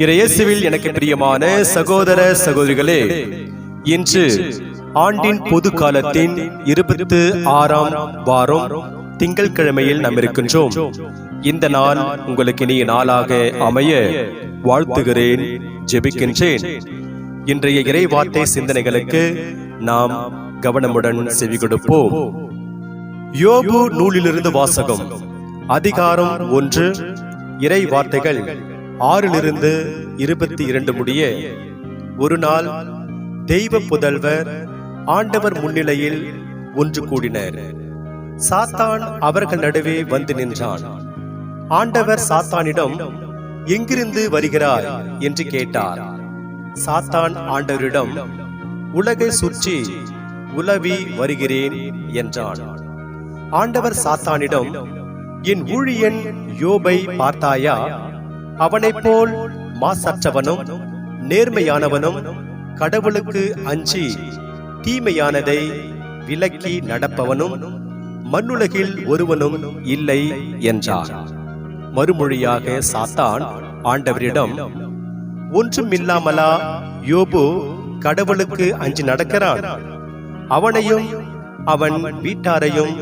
இயேசுவில் எனக்கு பிரியமான சகோதர சகோதரிகளே இன்று ஆண்டின் பொது காலத்தின் இருபத்து ஆறாம் வாரம் திங்கட்கிழமையில் நாம் இருக்கின்றோம். இந்த நாள் உங்களுக்கு இனிய நாளாக அமைய வாழ்த்துகிறேன் ஜெபிக்கின்றேன். இன்றைய இறை வார்த்தை சிந்தனைகளுக்கு நாம் கவனமுடன் செவி கொடுப்போம். யோபு நூலிலிருந்து வாசகம். அதிகாரம் ஒன்று. இறை வார்த்தைகள் ஆறிலிருந்து இருபத்தி இரண்டு முடிய ஒரு நாள் தெய்வ புதல்வர் ஆண்டவர் முன்னிலையில் ஒன்று கூடினர். சாத்தான் அவர்கள் நடுவே வந்து நின்றான். ஆண்டவர் சாத்தானிடம் எங்கிருந்து வருகிறார் என்று கேட்டார். சாத்தான் ஆண்டவரிடம் உலகை சுற்றி உலவி வருகிறேன் என்றான். ஆண்டவர் சாத்தானிடம் என் ஊழியன் யோபை பார்த்தாயா? அவனைப் போல் மாசற்றவனும் நேர்மையானவனும் கடவுளுக்கு அஞ்சி தீமையானதை விலக்கி நடப்பவனும் மண்ணுலகில் ஒருவனும் இல்லை என்றார். மறுமொழியாக சாத்தான் ஆண்டவரிடம் ஒன்றும் இல்லாமலா யோபு கடவுளுக்கு அஞ்சு நடக்கிறான். அவனையும் அவன் வீட்டாரையும்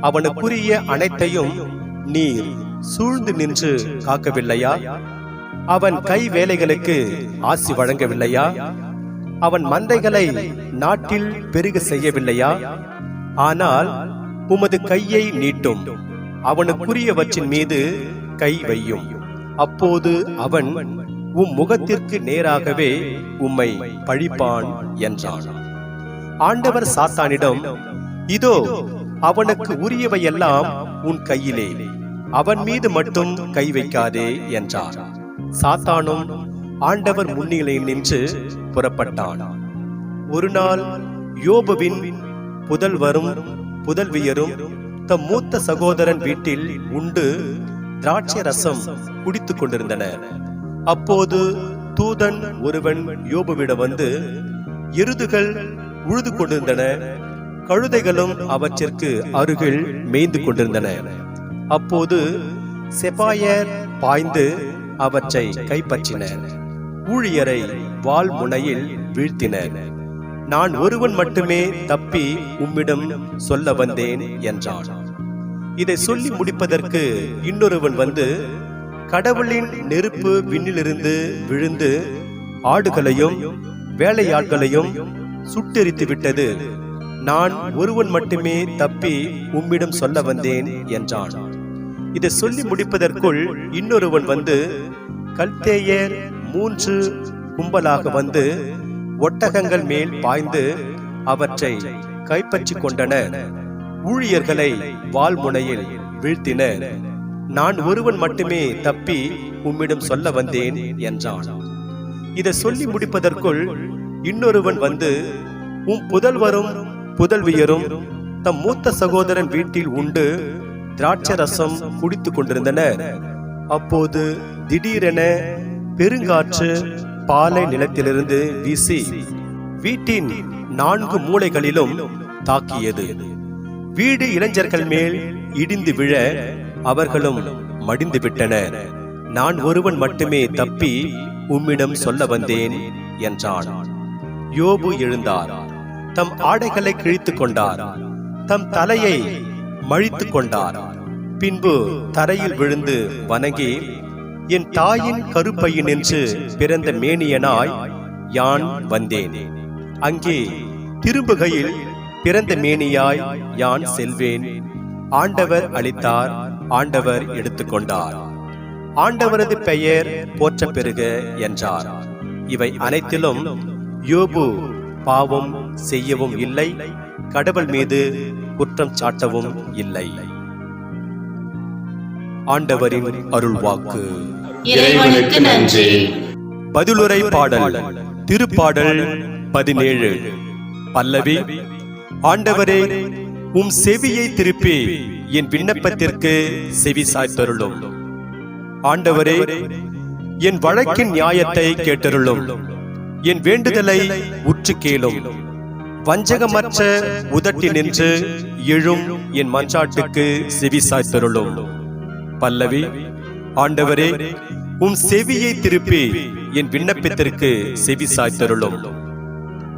அவனுக்குரிய அனைத்தையும் நீர் சூழ்ந்து நின்று காக்கவில்லையா? அவன் கை வேலைகளுக்கு ஆசி வழங்கவில்லையா? அவன் மந்தைகளை நாட்டில் பெருக செய்யவில்லையா? ஆனால் உமது கையை நீட்டும். அவனுக்குரியவற்றின் மீது கை வையும். அப்போது அவன் உம் முகத்திற்கு நேராகவே உம்மை பழிப்பான் என்றான். ஆண்டவர் சாத்தானிடம் இதோ அவனுக்கு உரியவையெல்லாம் உன் கையிலே. அவன் மீது மட்டும் கை வைக்காதே என்றார். சாத்தானும் ஆண்டவர் முன்னிலையில் நின்று புறப்பட்டான். ஒரு நாள் யோபுவின் புதல்வரும் புதல்வியரும் தம் மூத்த சகோதரன் வீட்டில் உண்டு திராட்சை ரசம் குடித்துக் கொண்டிருந்தனர். அப்போது தூதன் ஒருவன் யோபுவிடம் வந்து எருதுகள் உழுது கொண்டிருந்தன கழுதைகளும் அவற்றிற்கு அருகில் மேய்ந்து கொண்டிருந்தன. அப்போது செபாயர் பாய்ந்து அவற்றை கைப்பற்றினர். ஊழியரை வாள் முனையில் வீழ்த்தினர். நான் ஒருவன் மட்டுமே தப்பி உம்மிடம் சொல்ல வந்தேன் என்றான். இதை சொல்லி முடிப்பதற்கு இன்னொருவன் வந்து கடவுளின் நெருப்பு விண்ணிலிருந்து விழுந்து ஆடுகளையும் வேலையாட்களையும் சுட்டெரித்து விட்டது. நான் ஒருவன் மட்டுமே தப்பி உம்மிடம் சொல்ல வந்தேன் என்றான். இதை சொல்லி முடிப்பதற்குள் இன்னொருவன் வந்து கல்தேயர் மூன்று கும்பலாக வந்து ஒட்டகங்கள் மேல் பாய்ந்து அவற்றை கைப்பற்றிக் கொண்டன ஊழியர்களை வால்முனையில் வீழ்த்தின நான் ஒருவன் மட்டுமே தப்பி உம்மிடம் சொல்ல வந்தேன் என்றான். இதை சொல்லி முடிப்பதற்குள் இன்னொருவன் வந்து உம் புதல்வரும் புதல்வியரும் தம் மூத்த சகோதரன் வீட்டில் உண்டு. திராட்சை ரசம் குடித்து கொண்டிருந்தனர் அப்போது திடீரென பெருங்காற்று பாலை நிலத்திலிருந்து வீசி வீட்டின் நான்கு மூலைகளிலும் தாக்கியது. வீடு இளைஞர்கள் மேல் இடிந்து விழ அவர்களும் மடிந்து விட்டனர் நான் ஒருவன் மட்டுமே தப்பி உம்மிடம் சொல்ல வந்தேன் என்றான். யோபு எழுந்தார். தம் ஆடைகளை கிழித்துக் கொண்டார். தம் தலையை மழித்துக் கொண்டார். பின்பு தரையில் விழுந்து வணங்கி என் தாயின் கருப்பையினின்று பிறந்த மேனியனாய் யான் வந்தேன். அங்கே திரும்புகையில் பிறந்த மேனியாய் யான் செல்வேன். ஆண்டவர் அளித்தார் ஆண்டவர் எடுத்துக்கொண்டார். ஆண்டவரது பெயர் போற்ற பெறுக என்றார். இவை அனைத்திலும் யோபு பாவம் செய்யவும் இல்லை கடவுள் மீது குற்றம் சாட்டவும் இல்லை. ஆண்டவரின் அருள்வாக்கு. பதிலுரை பாடல் திருப்பாடல் பதினேழு. பல்லவி ஆண்டவரே உம் செவியை திருப்பி என் விண்ணப்பத்திற்கு செவி சாய்த்தருளும். ஆண்டவரே என் வழக்கின் நியாயத்தை கேட்டருளும். என் வேண்டுதலை உற்று கேளும் வஞ்சகமற்ற உதட்டி நின்று எழும் என் மன்றாட்டுக்கு செவி சாய்த்தருளும் பல்லவி ஆண்டவரே உம் செவியை திருப்பி என் விண்ணப்பத்திற்கு செவி சாய்த்தருளும்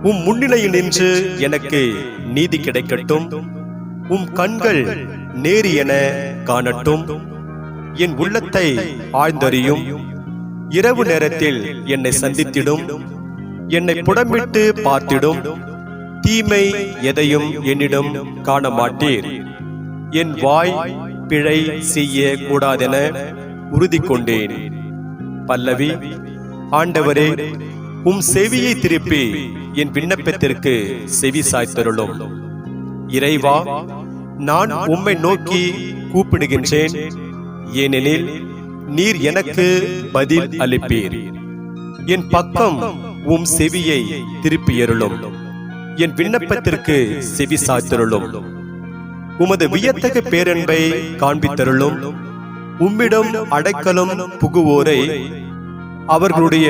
உம் முன்னிலையில் நின்று எனக்கு நீதி கிடைக்கட்டும். உம் கண்கள் நேரி என காணட்டும். என் உள்ளத்தை ஆழ்ந்தறியும். இரவு நேரத்தில் என்னை சந்தித்திடும். என்னை புடமிட்டு பார்த்திடும். தீமை எதையும் என்னிடம் காண மாட்டீர் என் வாய் பிழை செய்ய கூடாதென உறுதி கொண்டேன் பல்லவி ஆண்டவரே உம் செவியை திருப்பி என் விண்ணப்பத்திற்கு செவி சாய்த்தருளும். இறைவா நான் உம்மை நோக்கி கூப்பிடுகின்றேன். ஏனெனில் நீர் எனக்கு பதில் அளிப்பீர். என் பக்கம் உம் செவியை திருப்பியருளும் என் விண்ணப்பத்திற்கு செவி சாய்த்தருளும். உமது வியத்தக பேரன்பை காண்பித்தருளும். உம்மிடம் அடைக்கலம் புகுவோரை அவர்களுடைய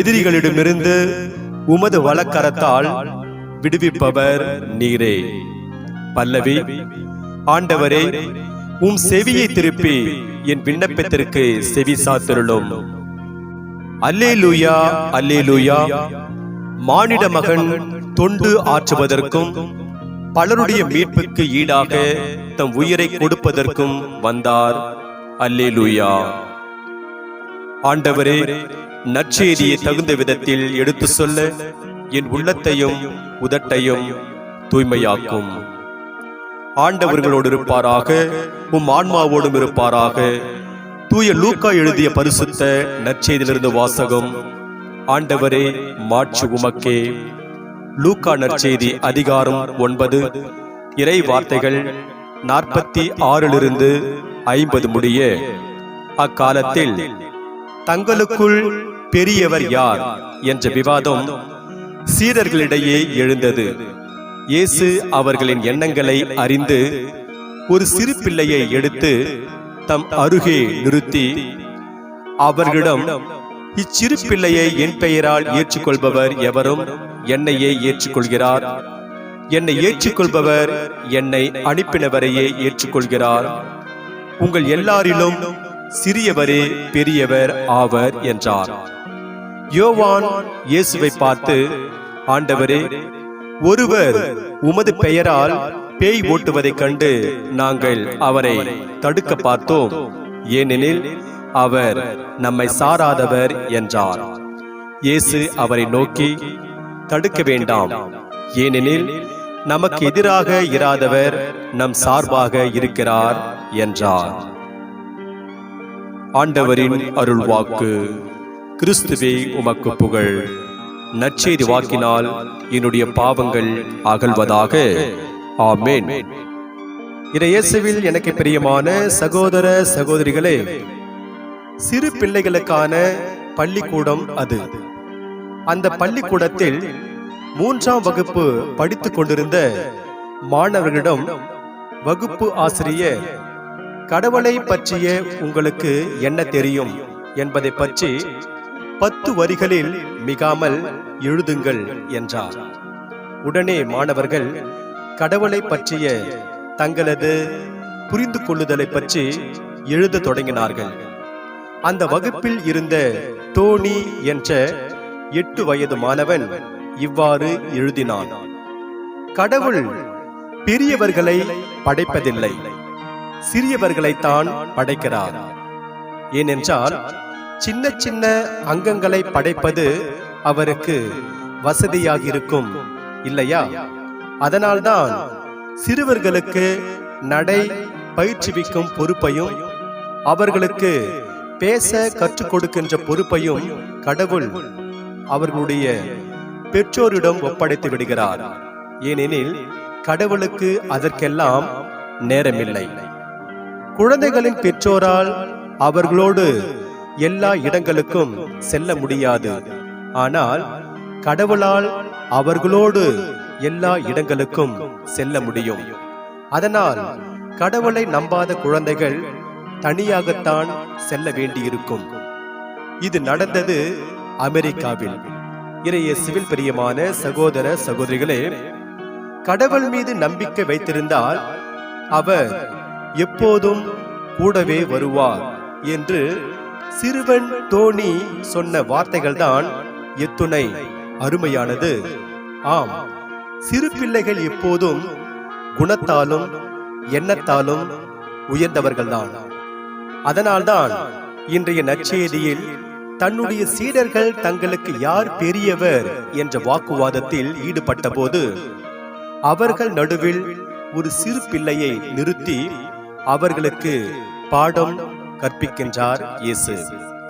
எதிரிகளிடமிருந்து உமது வழக்கரத்தால் விடுவிப்பவர் நீரே. பல்லவி ஆண்டவரே உம் செவியை திருப்பி என் விண்ணப்பத்திற்கு செவி சாத்திருளும் அல்லேலூயா அல்லேலூயா. மானிட மகன் தொண்டு ஆற்றுவதற்கும் பலருடைய மீட்புக்கு ஈடாக தம் உயிரை கொடுப்பதற்கும் வந்தார். அல்லேலூயா. ஆண்டவரே நற்செய்தியை தகுந்த விதத்தில் எடுத்து சொல்ல என் உள்ளத்தையும் உதட்டையும் தூய்மையாக்கும். ஆண்டவர்களோடு இருப்பாராக உம் ஆன்மாவோடும் இருப்பாராக. தூய லூக்கா எழுதிய பரிசுத்த நற்செய்தியிலிருந்து வாசகம் ஆண்டவரே மாட்சி உமக்கே. லூக்கா நற்செய்தி அதிகாரம் ஒன்பது. இறை வார்த்தைகள் நாற்பத்தி ஆறிலிருந்து ஐம்பது முடிய. அக்காலத்தில் தங்களுக்குள் பெரியவர் யார் என்ற விவாதம் சீடர்களிடையே எழுந்தது. இயேசு அவர்களின் எண்ணங்களை அறிந்து ஒரு சிறு பிள்ளையை எடுத்து தம் அருகே நிறுத்தி அவர்களிடம் இச்சிறு பிள்ளையை என் பெயரால் ஏற்றுக்கொள்பவர் எவரும் என்னையே ஏற்றுக்கொள்கிறார். என்னை ஏற்றுக்கொள்பவர் என்னை அனுப்பினவரையே ஏற்றுக்கொள்கிறார். உங்கள் எல்லாரிலும் சிறியவரே பெரியவர் ஆவர் என்றார். யோவான் இயேசுவை பார்த்து ஆண்டவரே ஒருவர் உமது பெயரால் பேய் ஓட்டுவதைக் கண்டு நாங்கள் அவரை தடுக்க பார்த்தோம். ஏனெனில் அவர் நம்மை சாராதவர் என்றார். இயேசு அவரை நோக்கி தடுக்க வேண்டாம். ஏனெனில் நமக்கு எதிராக இராதவர் நம் சார்பாக இருக்கிறார் என்றார். ஆண்டவரின் அருள் வாக்கு கிறிஸ்துவே உமக்கு புகழ். நற்செய்தி வாக்கினால் என்னுடைய பாவங்கள் அகழ்வதாக ஆமேன். இறையேசுவில் எனக்கு பிரியமான சகோதர சகோதரிகளே சிறு பிள்ளைகளுக்கான பள்ளிக்கூடம் அது. அந்த பள்ளிக்கூடத்தில் மூன்றாம் வகுப்பு படித்துக் கொண்டிருந்த மாணவர்களிடம் வகுப்பு ஆசிரியர் கடவுளை பற்றிய உங்களுக்கு என்ன தெரியும்? என்பதை பற்றி பத்து வரிகளில் மிகாமல் எழுதுங்கள் என்றார். உடனே மாணவர்கள் கடவுளை பற்றிய தங்களது புரிந்து கொள்ளுதலை பற்றி எழுத தொடங்கினார்கள். அந்த வகுப்பில் இருந்த டோனி என்ற எட்டு வயது மாணவன் இவ்வாறு எழுதினான். கடவுள் பெரியவர்களை படைப்பதில்லை. சிறியவர்களைத்தான் படைக்கிறார். ஏனென்றால் சின்ன சின்ன அங்கங்களை படைப்பது அவருக்கு வசதியாக இருக்கும் இல்லையா? அதனால்தான் சிறுவர்களுக்கு நடை பயிற்றுவிக்கும் பொறுப்பையும் அவர்களுக்கு பேச கற்றுக் கொடுக்கின்ற பொறுப்பையும் கடவுள் அவர்களுடைய பெற்றோரிடம் ஒப்படைத்து விடுகிறார். ஏனெனில் கடவுளுக்கு அதற்கெல்லாம் நேரமில்லை. குழந்தைகளின் பெற்றோரால் அவர்களோடு எல்லா இடங்களுக்கும் செல்ல முடியாது. ஆனால் கடவுளால் அவர்களோடு எல்லா இடங்களுக்கும் செல்ல முடியும். அதனால் கடவுளை நம்பாத குழந்தைகள் தனியாகத்தான் செல்ல வேண்டியிருக்கும். இது நடந்தது அமெரிக்காவில். இறைய சிவில் பிரியமான சகோதர சகோதரிகளே கடவுள் மீது நம்பிக்கை வைத்திருந்தால் அவர் எப்போதும் கூடவே வருவார் என்று சிறுவன் தோணி சொன்ன வார்த்தைகள்தான் எத்துணை. அருமையானது. ஆம் சிறு பிள்ளைகள் எப்போதும் குணத்தாலும் எண்ணத்தாலும் உயர்ந்தவர்கள்தான். அதனால்தான் இன்றைய நற்செய்தியில் தன்னுடைய சீடர்கள் தங்களுக்கு யார் பெரியவர் என்ற வாக்குவாதத்தில் ஈடுபட்ட போது அவர்கள் நடுவில் ஒரு சிறு பிள்ளையை நிறுத்தி அவர்களுக்கு பாடம் கற்பிக்கின்றார் இயேசு.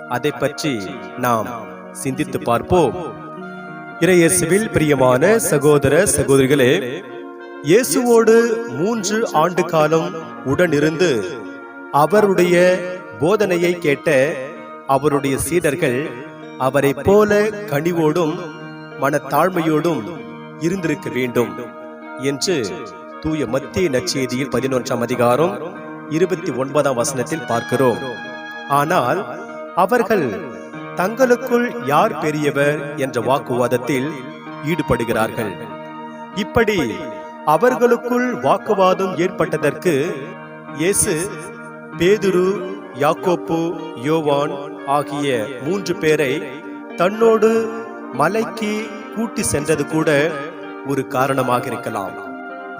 அதை பற்றி நாம் சிந்தித்து பார்ப்போம். இறையேசுவில் பிரியமான சகோதர சகோதரிகளே இயேசுவோடு மூன்று ஆண்டு காலம் உடனிருந்து அவருடைய போதனையை கேட்ட அவருடைய சீடர்கள் அவரைப் போல கனிவோடும் மனத்தாழ்மையோடும் இருந்திருக்க வேண்டும் என்று தூய மத்திய நச்செய்தியில் பதினொன்றாம் அதிகாரம் இருபத்தி ஒன்பதாம் வசனத்தில் பார்க்கிறோம். ஆனால் அவர்கள் தங்களுக்குள் யார் பெரியவர் என்ற வாக்குவாதத்தில் ஈடுபடுகிறார்கள். இப்படி அவர்களுக்குள் வாக்குவாதம் ஏற்பட்டதற்கு இயேசு பேதுரு யாக்கோப்பு யோவான் ஆகிய மூன்று பேரை தன்னோடு மலைக்கு கூட்டி சென்றது கூட ஒரு காரணமாக இருக்கலாம்.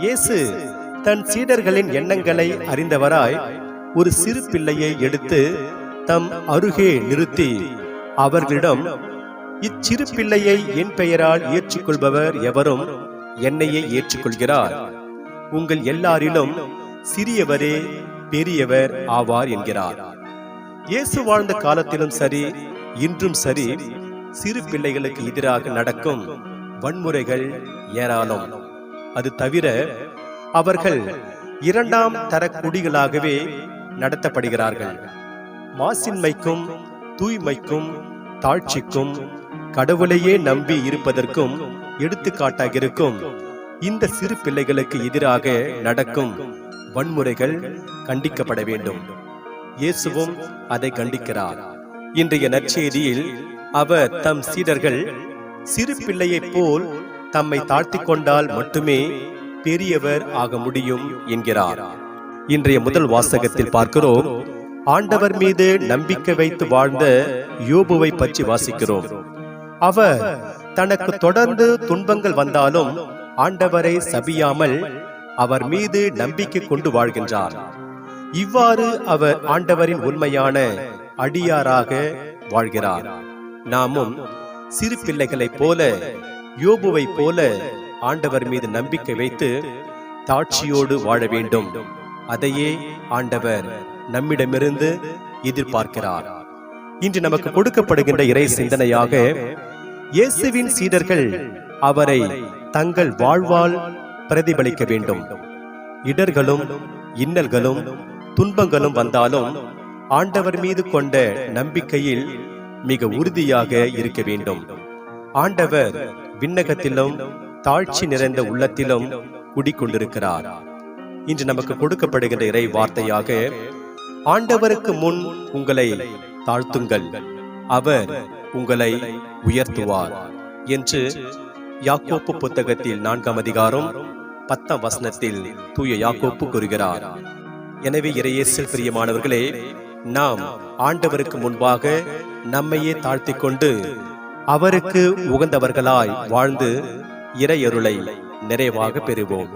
இயேசு தன் சீடர்களின் எண்ணங்களை அறிந்தவராய் ஒரு சிறு பிள்ளையை எடுத்து தம் அருகே நிறுத்தி அவர்களிடம் இச்சிறு பிள்ளையை என் பெயரால் ஏற்றுக்கொள்பவர் எவரும் என்னையே ஏற்றுக்கொள்கிறார். உங்கள் எல்லாரிலும் சிறியவரே பெரியவர் ஆவார் என்கிறார். இயேசு வாழ்ந்த காலத்திலும் சரி இன்றும் சரி சிறு பிள்ளைகளுக்கு எதிராக நடக்கும் வன்முறைகள் ஏராளம். அது தவிர அவர்கள் இரண்டாம் தர குடிகளாகவே நடத்தப்படுகிறார்கள். மாசின்மைக்கும் தூய்மைக்கும் தாழ்ச்சிக்கும் கடவுளையே நம்பி இருப்பதற்கும் எடுத்துக்காட்டாக இருக்கும். இந்த சிறு பிள்ளைகளுக்கு எதிராக நடக்கும் வன்முறைகள் கண்டிக்கப்பட வேண்டும். இயேசுவும் அதை கண்டிக்கிறார். இன்றைய நற்செய்தியில் அவர் தம் சீடர்கள் சிறு பிள்ளையைப் போல் தம்மை தாழ்த்தி கொண்டால் மட்டுமே பெரியவர் ஆக முடியும் என்கிறார். இன்றைய முதல் வாசகத்தில் பார்க்கிறோம். ஆண்டவர் மீது நம்பிக்கை வைத்து வாழ்ந்த யோபுவை பற்றி வாசிக்கிறோம். அவர் தனக்கு தொடர்ந்து துன்பங்கள் வந்தாலும் ஆண்டவரை சபியாமல் அவர் மீது நம்பிக்கை கொண்டு வாழ்கின்றார். இவ்வாறு அவர் ஆண்டவரின் உண்மையான அடியாராக வாழ்கிறார். நாமும் சிறு பிள்ளைகளைப் போல யோபுவைப் போல ஆண்டவர் மீது நம்பிக்கை வைத்து தாட்சியோடு வாழ வேண்டும். அதையே ஆண்டவர் நம்மிடமிருந்து எதிர்பார்க்கிறார். இன்று நமக்கு கொடுக்கப்படுகின்ற இறை சிந்தனையாக இயேசுவின் சீடர்கள் அவரை தங்கள் வாழ்வால் பிரதிபலிக்க வேண்டும். இடர்களும் இன்னல்களும் துன்பங்களும் வந்தாலும் ஆண்டவர் மீது கொண்ட நம்பிக்கையில் மிக உறுதியாக இருக்க வேண்டும். ஆண்டவர் விண்ணகத்திலும் தாழ்ச்சி நிறைந்த உள்ளத்திலும் குடிக்கொண்டிருக்கிறார். இன்று நமக்கு கொடுக்கப்படுகின்ற இறை வார்த்தையாக ஆண்டவருக்கு முன் உங்களை தாழ்த்துங்கள். அவர் உங்களை உயர்த்துவார். என்று யாக்கோப்பு புத்தகத்தில் நான்காம் அதிகாரம் பத்தாம் வசனத்தில் தூய யாக்கோப்பு கூறுகிறார். எனவே இறையேசல் பிரியமானவர்களே நாம் ஆண்டவருக்கு முன்பாக நம்மையே தாழ்த்தி கொண்டு அவருக்கு உகந்தவர்களாய் வாழ்ந்து இறையருளை நிறைவாக பெறுவோம்.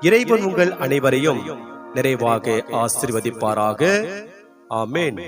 இறைவன் உங்கள் அனைவரையும் நிறைவாக ஆசிர்வதிப்பாராக. ஆமேன்.